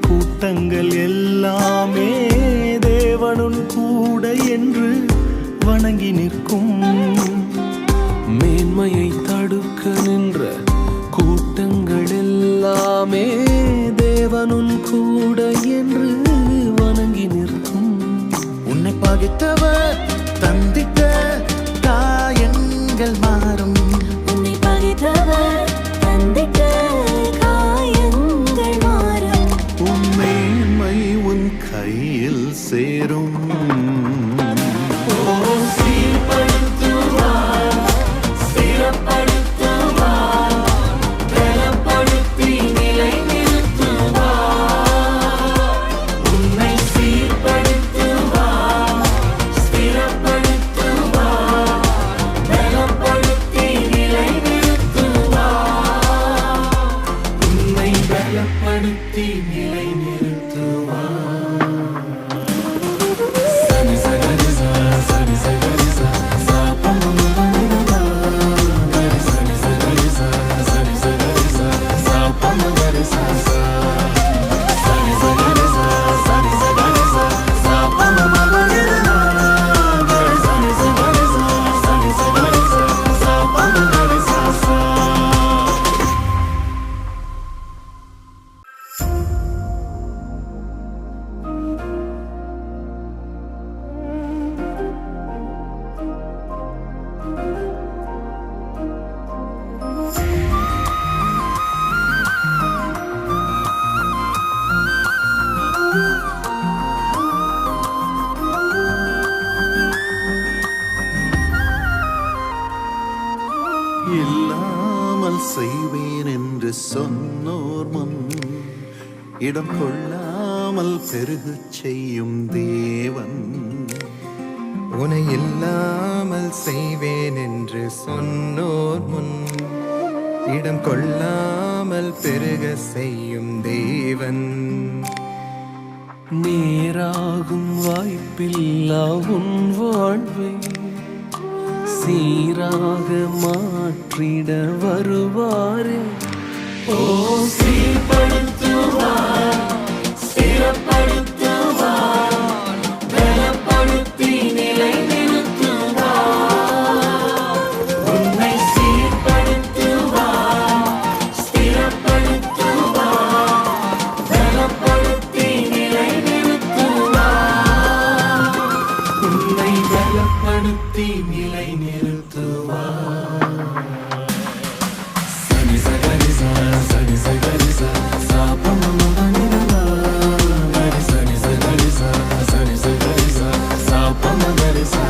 கூட்டங்கள் எல்லாமே தேவனுன் கூட என்று வணங்கி நிற்கும். மேன்மையை தடுக்க நின்ற கூட்டங்கள் எல்லாமே தேவனுன் கூட என்று வணங்கி நிற்கும். உன்னை பகைத்தவர் தந்தித்த See you. இல்லாமல் செய்வேன் என்று சொன்னோர் முன் இடம் கொள்ளாமல் பெருகச் செய்யும் தேவன். உனை இல்லாமல் செய்வேன் என்று சொன்னோர் முன் இடம் கொள்ளாமல் பெருக செய்யும் தேவன். நேராகும் வாய்ப்பில்லா உன் வாழ்வை சீராக மாற்றிட வருவாரே. ஓ சீர்படுத்த படுத்தி நிலை நிறுத்துவார் சனி சகரிசா சனி சகரிசா சாப்பமரிசா சனி சகரிசா சனி சகரிசா சாப்பமரிசா